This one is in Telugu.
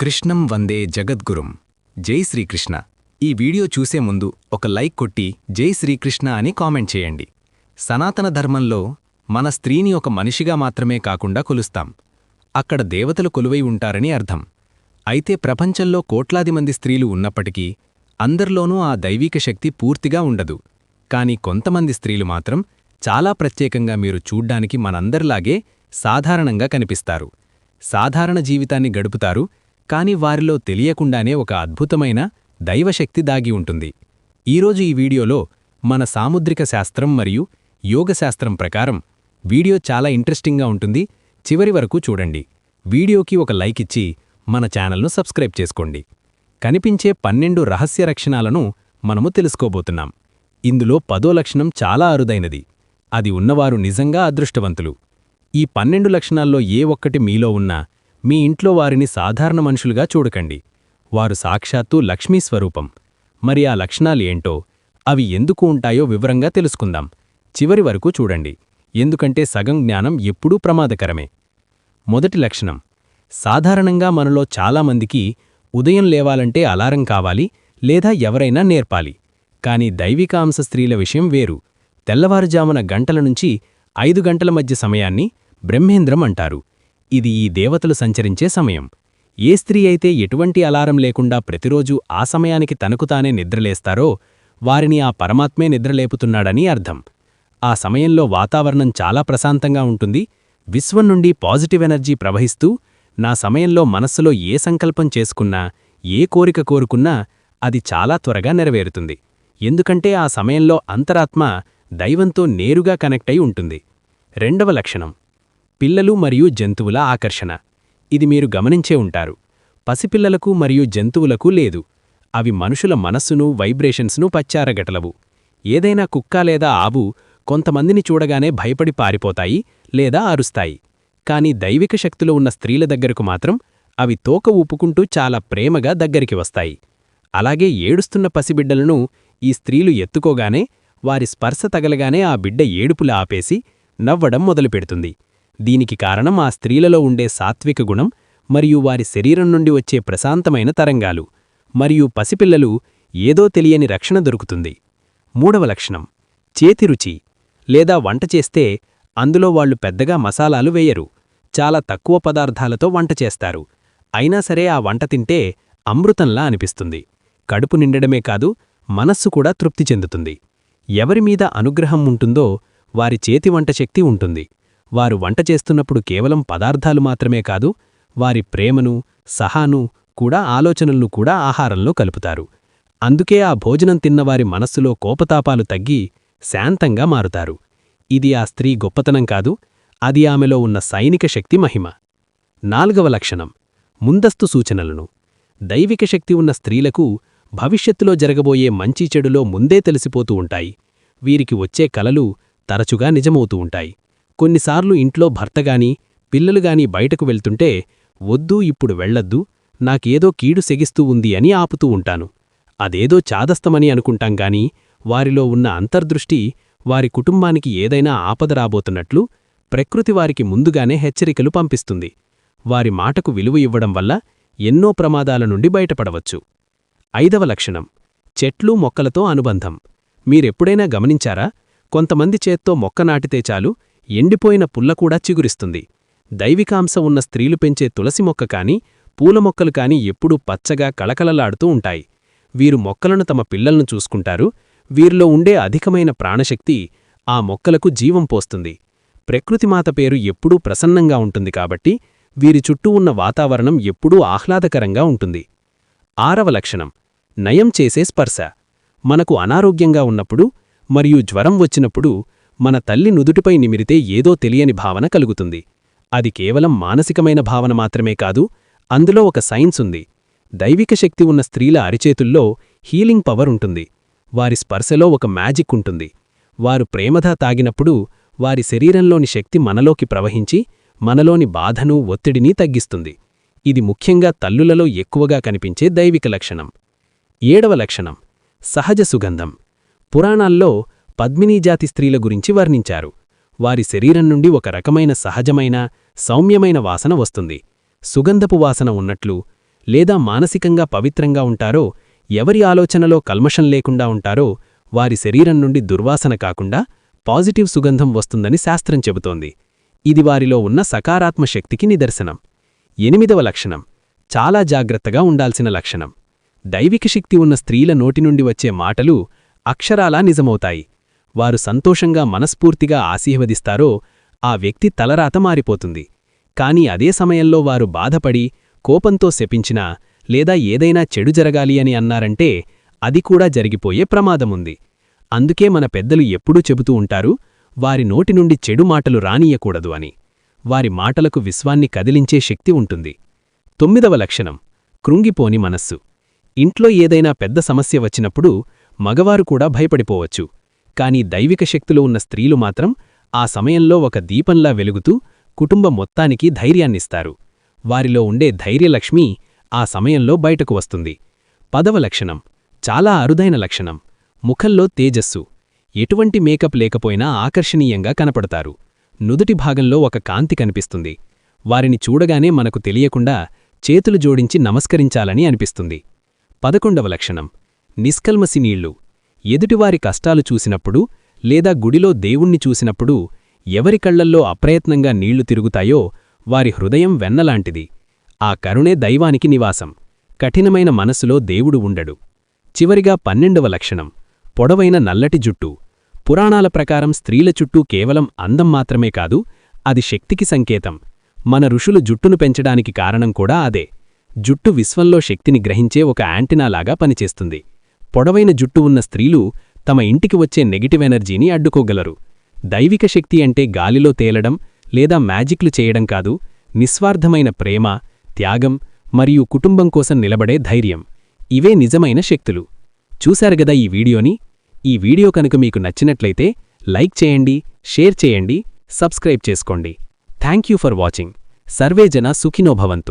కృష్ణం వందే జగద్గురుం. జై శ్రీకృష్ణ. ఈ వీడియో చూసే ముందు ఒక లైక్ కొట్టి జై శ్రీకృష్ణ అని కామెంట్ చేయండి. సనాతన ధర్మంలో మన స్త్రీని ఒక మనిషిగా మాత్రమే కాకుండా కొలుస్తాం. అక్కడ దేవతలు కొలువై ఉంటారని అర్థం. అయితే ప్రపంచంలో కోట్లాది మంది స్త్రీలు ఉన్నప్పటికీ అందరిలోనూ ఆ దైవిక శక్తి పూర్తిగా ఉండదు. కాని కొంతమంది స్త్రీలు మాత్రం చాలా ప్రత్యేకంగా మీరు చూడ్డానికి మనందరిలాగే సాధారణంగా కనిపిస్తారు. సాధారణ జీవితాన్ని గడుపుతారు కాని వారిలో తెలియకుండానే ఒక అద్భుతమైన దైవశక్తి దాగి ఉంటుంది. ఈరోజు ఈ వీడియోలో మన సాముద్రిక శాస్త్రం మరియు యోగశాస్త్రం ప్రకారం వీడియో చాలా ఇంట్రెస్టింగ్గా ఉంటుంది. చివరి వరకు చూడండి. వీడియోకి ఒక లైక్ ఇచ్చి మన ఛానల్ను సబ్స్క్రైబ్ చేసుకోండి. కనిపించే పన్నెండు రహస్య లక్షణాలను మనము తెలుసుకోబోతున్నాం. ఇందులో పదో లక్షణం చాలా అరుదైనది. అది ఉన్నవారు నిజంగా అదృష్టవంతులు. ఈ పన్నెండు లక్షణాల్లో ఏ ఒక్కటి మీలో ఉన్నా మీ ఇంట్లో వారిని సాధారణ మనుషులుగా చూడకండి. వారు సాక్షాత్తు లక్ష్మీ స్వరూపం. మరి ఆ లక్షణాలు ఏంటో అవి ఎందుకు ఉంటాయో వివరంగా తెలుసుకుందాం. చివరి వరకు చూడండి. ఎందుకంటే సగం జ్ఞానం ఎప్పుడూ ప్రమాదకరమే. మొదటి లక్షణం. సాధారణంగా మనలో చాలామందికి ఉదయం లేవాలంటే అలారం కావాలి లేదా ఎవరైనా నేర్పాలి. కాని దైవికాంశ స్త్రీల విషయం వేరు. తెల్లవారుజామున గంటల నుంచి ఐదు గంటల మధ్య సమయాన్ని బ్రహ్మేంద్రం అంటారు. ఇది ఈ దేవతలు సంచరించే సమయం. ఏ స్త్రీ అయితే ఎటువంటి అలారం లేకుండా ప్రతిరోజూ ఆ సమయానికి తనకు తానే నిద్రలేస్తారో వారిని ఆ పరమాత్మే నిద్రలేపుతున్నాడని అర్థం. ఆ సమయంలో వాతావరణం చాలా ప్రశాంతంగా ఉంటుంది. విశ్వం నుండి పాజిటివ్ ఎనర్జీ ప్రవహిస్తూ నా సమయంలో మనస్సులో ఏ సంకల్పం చేసుకున్నా ఏ కోరిక కోరుకున్నా అది చాలా త్వరగా నెరవేరుతుంది. ఎందుకంటే ఆ సమయంలో అంతరాత్మ దైవంతో నేరుగా కనెక్ట్ అయి ఉంటుంది. రెండవ లక్షణం. పిల్లలు మరియు జంతువుల ఆకర్షణ. ఇది మీరు గమనించే ఉంటారు. పసిపిల్లలకు మరియు జంతువులకు లేదు. అవి మనుషుల మనస్సును వైబ్రేషన్స్ను పచ్చారగటలవు ఏదైనా కుక్క లేదా ఆవు కొంతమందిని చూడగానే భయపడి పారిపోతాయి లేదా అరుస్తాయి. కాని దైవిక శక్తులు ఉన్న స్త్రీల దగ్గరకు మాత్రం అవి తోక ఊపుకుంటూ చాలా ప్రేమగా దగ్గరికి వస్తాయి. అలాగే ఏడుస్తున్న పసిబిడ్డలను ఈ స్త్రీలు ఎత్తుకోగానే వారి స్పర్శ తగలగానే ఆ బిడ్డ ఏడుపులా ఆపేసి నవ్వడం మొదలుపెడుతుంది. దీనికి కారణం ఆ స్త్రీలలో ఉండే సాత్విక గుణం మరియు వారి శరీరం నుండి వచ్చే ప్రశాంతమైన తరంగాలు. మరియు పసిపిల్లలు ఏదో తెలియని రక్షణ దొరుకుతుంది. మూడవ లక్షణం. చేతిరుచి లేదా వంట చేస్తే అందులో వాళ్ళు పెద్దగా మసాలాలు వేయరు. చాలా తక్కువ పదార్థాలతో వంట చేస్తారు. అయినా సరే ఆ వంట తింటే అమృతంలా అనిపిస్తుంది. కడుపు నిండడమే కాదు మనస్సు కూడా తృప్తి చెందుతుంది. ఎవరిమీద అనుగ్రహం ఉంటుందో వారి చేతి వంట శక్తి ఉంటుంది. వారు వంట చేస్తున్నప్పుడు కేవలం పదార్థాలు మాత్రమే కాదు వారి ప్రేమను సహాను కూడా ఆలోచనలను కూడా ఆహారంలో కలుపుతారు. అందుకే ఆ భోజనం తిన్నవారి మనస్సులో కోపతాపాలు తగ్గి శాంతంగా మారుతారు. ఇది ఆ స్త్రీ గొప్పతనం కాదు అది ఆమెలో ఉన్న సైనిక శక్తి మహిమ. నాల్గవ లక్షణం ముందస్తు సూచనలను. దైవిక శక్తి ఉన్న స్త్రీలకు భవిష్యత్తులో జరగబోయే మంచి చెడులో ముందే తెలిసిపోతూ ఉంటాయి. వీరికి వచ్చే కలలు తరచుగా నిజమవుతూ ఉంటాయి. కొన్నిసార్లు ఇంట్లో భర్తగాని పిల్లలుగాని బయటకు వెళ్తుంటే వద్దూ ఇప్పుడు వెళ్ళొద్దు నాకేదో కీడు సెగిస్తూ ఉంది అని ఆపుతూ ఉంటాను. అదేదో చాదస్తమని అనుకుంటాం గాని వారిలో ఉన్న అంతర్దృష్టి వారి కుటుంబానికి ఏదైనా ఆపద రాబోతున్నట్లు ప్రకృతి వారికి ముందుగానే హెచ్చరికలు పంపిస్తుంది. వారి మాటకు విలువ ఇవ్వడం వల్ల ఎన్నో ప్రమాదాల నుండి బయటపడవచ్చు. ఐదవ లక్షణం చెట్లు మొక్కలతో అనుబంధం. మీరెప్పుడైనా గమనించారా? కొంతమంది చేత్తో మొక్క నాటితే చాలు ఎండిపోయిన పుల్లకూడా చిగురిస్తుంది. దైవికాంశం ఉన్న స్త్రీలు పెంచే తులసి మొక్క కాని పూల మొక్కలు కాని ఎప్పుడూ పచ్చగా కళకళలాడుతూ ఉంటాయి. వీరు మొక్కలను తమ పిల్లలను చూసుకుంటారు. వీరిలో ఉండే అధికమైన ప్రాణశక్తి ఆ మొక్కలకు జీవం పోస్తుంది. ప్రకృతిమాత పేరు ఎప్పుడూ ప్రసన్నంగా ఉంటుంది కాబట్టి వీరి చుట్టూ ఉన్న వాతావరణం ఎప్పుడూ ఆహ్లాదకరంగా ఉంటుంది. ఆరవ లక్షణం. నయం చేసే స్పర్శ. మనకు అనారోగ్యంగా ఉన్నప్పుడు మరియు జ్వరం వచ్చినప్పుడు మన తల్లి నుదుటిపై నిమిరితే ఏదో తెలియని భావన కలుగుతుంది. అది కేవలం మానసికమైన భావన మాత్రమే కాదు అందులో ఒక సైన్స్ ఉంది. దైవిక శక్తి ఉన్న స్త్రీల అరిచేతుల్లో హీలింగ్ పవర్ ఉంటుంది. వారి స్పర్శలో ఒక మ్యాజిక్ ఉంటుంది. వారు ప్రేమధ తాగినప్పుడు వారి శరీరంలోని శక్తి మనలోకి ప్రవహించి మనలోని బాధను ఒత్తిడిని తగ్గిస్తుంది. ఇది ముఖ్యంగా తల్లులలో ఎక్కువగా కనిపించే దైవిక లక్షణం. ఏడవ లక్షణం సహజ సుగంధం. పురాణాల్లో పద్మినీజాతి స్త్రీల గురించి వర్ణించారు. వారి శరీరం నుండి ఒక రకమైన సహజమైన సౌమ్యమైన వాసన వస్తుంది. సుగంధపు వాసన ఉన్నట్లు లేదా మానసికంగా పవిత్రంగా ఉంటారో ఎవరి ఆలోచనలో కల్మషం లేకుండా ఉంటారో వారి శరీరం నుండి దుర్వాసన కాకుండా పాజిటివ్ సుగంధం వస్తుందని శాస్త్రం చెబుతోంది. ఇది వారిలో ఉన్న సకారాత్మ శక్తికి నిదర్శనం. ఎనిమిదవ లక్షణం. చాలా జాగ్రత్తగా ఉండాల్సిన లక్షణం. దైవిక శక్తి ఉన్న స్త్రీల నోటి నుండి వచ్చే మాటలు అక్షరాలా నిజమవుతాయి. వారు సంతోషంగా మనస్ఫూర్తిగా ఆశీర్వదిస్తారో ఆ వ్యక్తి తలరాత మారిపోతుంది. కాని అదే సమయంలో వారు బాధపడి కోపంతో శపించినా లేదా ఏదైనా చెడు జరగాలి అని అన్నారంటే అది కూడా జరిగిపోయే ప్రమాదముంది. అందుకే మన పెద్దలు ఎప్పుడూ చెబుతూ ఉంటారు వారి నోటి నుండి చెడు మాటలు రానియకూడదు అని. వారి మాటలకు విశ్వాన్ని కదిలించే శక్తి ఉంటుంది. తొమ్మిదవ లక్షణం కృంగిపోని మనస్సు. ఇంట్లో ఏదైనా పెద్ద సమస్య వచ్చినప్పుడు మగవారు కూడా భయపడిపోవచ్చు. కాని దైవిక శక్తులు ఉన్న స్త్రీలు మాత్రం ఆ సమయంలో ఒక దీపంలా వెలుగుతూ కుటుంబం మొత్తానికి ధైర్యాన్నిస్తారు. వారిలో ఉండే ధైర్యలక్ష్మి ఆ సమయంలో బయటకు వస్తుంది. పదవ లక్షణం చాలా అరుదైన లక్షణం ముఖంలో తేజస్సు. ఎటువంటి మేకప్ లేకపోయినా ఆకర్షణీయంగా కనపడతారు. నుదుటి భాగంలో ఒక కాంతి కనిపిస్తుంది. వారిని చూడగానే మనకు తెలియకుండా చేతులు జోడించి నమస్కరించాలని అనిపిస్తుంది. పదకొండవ లక్షణం నిష్కల్మసి నీళ్ళు. ఎదుటివారి కష్టాలు చూసినప్పుడు లేదా గుడిలో దేవుణ్ణి చూసినప్పుడు ఎవరి కళ్ళల్లో అప్రయత్నంగా నీళ్ళు తిరుగుతాయో వారి హృదయం వెన్నలాంటిది. ఆ కరుణే దైవానికి నివాసం. కఠినమైన మనసులో దేవుడు ఉండడు. చివరిగా పన్నెండవ లక్షణం. పొడవైన నల్లటి జుట్టు. పురాణాల ప్రకారం స్త్రీల చుట్టూ కేవలం అందం మాత్రమే కాదు అది శక్తికి సంకేతం. మన ఋషులు జుట్టును పెంచడానికి కారణం కూడా అదే. జుట్టు విశ్వంలో శక్తిని గ్రహించే ఒక యాంటినాలాగా పనిచేస్తుంది. పొడవైన జుట్టు ఉన్న స్త్రీలు తమ ఇంటికి వచ్చే నెగిటివ్ ఎనర్జీని అడ్డుకోగలరు. దైవిక శక్తి అంటే గాలిలో తేలడం లేదా మ్యాజిక్లు చేయడం కాదు నిస్వార్థమైన ప్రేమ త్యాగం మరియు కుటుంబం కోసం నిలబడే ధైర్యం. ఇవే నిజమైన శక్తులు. చూశారు గదా ఈ వీడియోని? ఈ వీడియో కనుక మీకు నచ్చినట్లయితే లైక్ చేయండి షేర్ చేయండి సబ్స్క్రైబ్ చేసుకోండి. Thank you for watching. సర్వేజన సుఖినోభవంతు